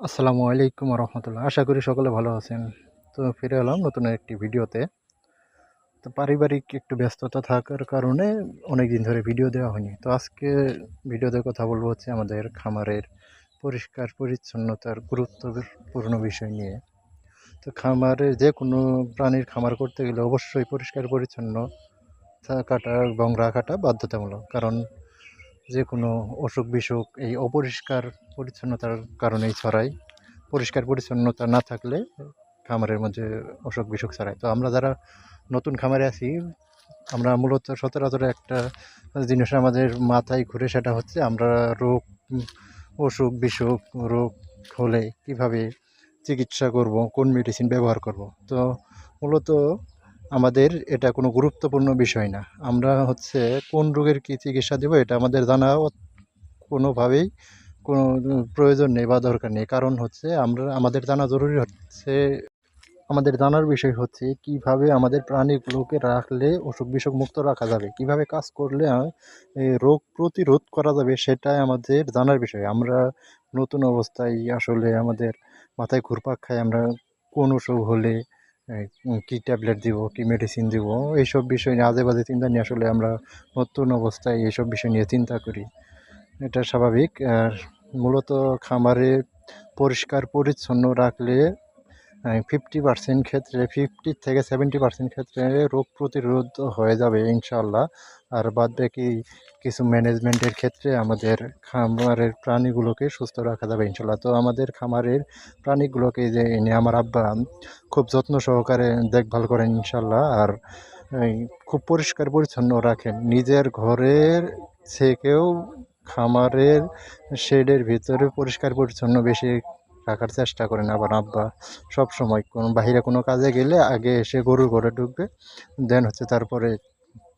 আসসালামু আলাইকুম রহমতুল্লাহ। আশা করি সকলে ভালো আছেন। তো ফিরে এলাম নতুন একটি ভিডিওতে। তো পারিবারিক একটু ব্যস্ততা থাকার কারণে অনেক দিন ধরে ভিডিও দেওয়া হয়নি। তো আজকে ভিডিওতে কথা বলব হচ্ছে আমাদের খামারের পরিষ্কার পরিচ্ছন্নতার গুরুত্বপূর্ণ বিষয় নিয়ে। তো খামারে যে কোনো প্রাণীর খামার করতে গেলে অবশ্যই পরিষ্কার পরিচ্ছন্ন থাকাটা এবং রাখাটা বাধ্যতামূলক। কারণ যে কোনো অসুখ বিসুখ এই অপরিষ্কার পরিচ্ছন্নতার কারণেই ছড়ায়। পরিষ্কার পরিচ্ছন্নতা না থাকলে খামারের মধ্যে অসুখ বিসুখ ছড়ায়। তো আমরা যারা নতুন খামারে আছি, আমরা মূলত সচরাচর একটা জিনিস আমাদের মাথায় ঘুরে সেটা হচ্ছে আমরা রোগ অসুখ বিসুখ রোগ হলে কীভাবে চিকিৎসা করব, কোন মেডিসিন ব্যবহার করব। তো মূলত আমাদের এটা কোনো গুরুত্বপূর্ণ বিষয় না। আমরা হচ্ছে কোন রোগের কী চিকিৎসা দেবো এটা আমাদের জানা কোনোভাবেই কোনো প্রয়োজন নেই বা দরকার নেই। কারণ হচ্ছে আমরা, আমাদের জানা জরুরি হচ্ছে, আমাদের জানার বিষয় হচ্ছে কীভাবে আমাদের প্রাণীগুলোকে রাখলে অসুখ বিসুখ মুক্ত রাখা যাবে, কীভাবে কাজ করলে রোগ প্রতিরোধ করা যাবে সেটাই আমাদের জানার বিষয়। আমরা নতুন অবস্থায় আসলে আমাদের মাথায় ঘুরপাক খাই আমরা কোন অসুখ হলে কী ট্যাবলেট দিব, কি মেডিসিন দিব, এইসব বিষয় নিয়ে আজে বাজে চিন্তা নিয়ে আসলে আমরা নতুন অবস্থায় এইসব বিষয় নিয়ে চিন্তা করি। এটা স্বাভাবিক। আর মূলত খামারে পরিষ্কার পরিচ্ছন্ন রাখলে ফিফটি পার্সেন্ট ক্ষেত্রে ফিফটি থেকে সেভেন্টি পার্সেন্ট ক্ষেত্রে রোগ প্রতিরোধ হয়ে যাবে ইনশাল্লাহ আর বাদ বাকি কিছু ম্যানেজমেন্টের ক্ষেত্রে আমাদের খামারের প্রাণীগুলোকে সুস্থ রাখা যাবে ইনশাল্লাহ তো আমাদের খামারের প্রাণীগুলোকে যে এনে আমার আব্বা খুব যত্ন সহকারে দেখভাল করেন ইনশাল্লাহ আর খুব পরিষ্কার পরিচ্ছন্ন রাখেন। নিজের ঘরের থেকেও খামারের শেডের ভিতরে পরিষ্কার পরিচ্ছন্ন বেশি রাখার চেষ্টা করেন, আবার আব্বা সব সময় কোনো বাইরে কোনো কাজে গেলে আগে এসে গরুর ঘরে ঢুকবে, দেন হচ্ছে তারপরে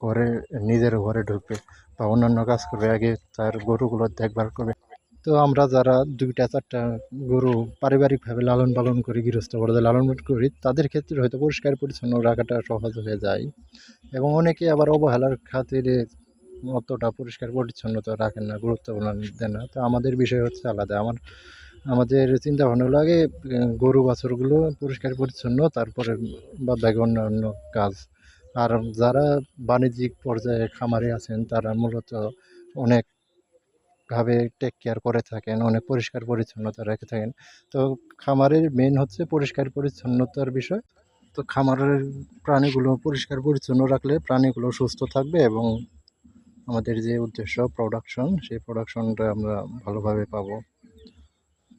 ঘরে, নিজের ঘরে ঢুকবে বা অন্যান্য কাজ করবে, আগে তার গরুগুলো দেখভাল করবে। তো আমরা যারা দুইটা, চারটা গরু পারিবারিকভাবে লালন পালন করি, গৃহস্থ পর্যায়ে লালন পালন করি, তাদের ক্ষেত্রে হয়তো পরিষ্কার পরিচ্ছন্ন রাখাটা সহজ হয়ে যায় এবং অনেকে আবার অবহেলার খাতিরে অতটা পরিষ্কার পরিচ্ছন্নতা রাখেন না গুরুত্বপূর্ণ দেন না। তো আমাদের বিষয় হচ্ছে আলাদা। আমার আমাদের চিন্তা ভাবনা হলো আগে গরু, বাছুরগুলো পরিষ্কার, পরিচ্ছন্ন, তারপরে বা বাকি অন্যান্য কাজ। আর যারা বাণিজ্যিক পর্যায়ে খামারে আছেন, তারা মূলত অনেকভাবে টেক কেয়ার করে থাকেন, অনেক পরিষ্কার, পরিচ্ছন্নতা রেখে থাকেন। তো খামারের মেন হচ্ছে পরিষ্কার, পরিচ্ছন্নতার বিষয়। তো খামারের প্রাণীগুলো পরিষ্কার, পরিচ্ছন্ন রাখলে প্রাণীগুলো সুস্থ থাকবে এবং আমাদের যে উদ্দেশ্য প্রোডাকশন সেই প্রোডাকশনটা আমরা ভালোভাবে পাবো।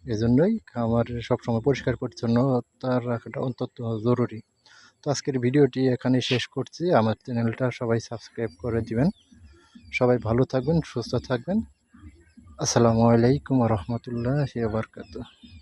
এজন্যই খামার সবসময় পরিষ্কার পরিচ্ছন্নতা রাখাটা অন্তত জরুরি। তো আজকের ভিডিওটি এখানে শেষ করছি। আমার চ্যানেলটা সবাই সাবস্ক্রাইব করে দিবেন। সবাই ভালো থাকবেন, সুস্থ থাকবেন। আসসালামু আলাইকুম রহমতুল্লাহ বারকাত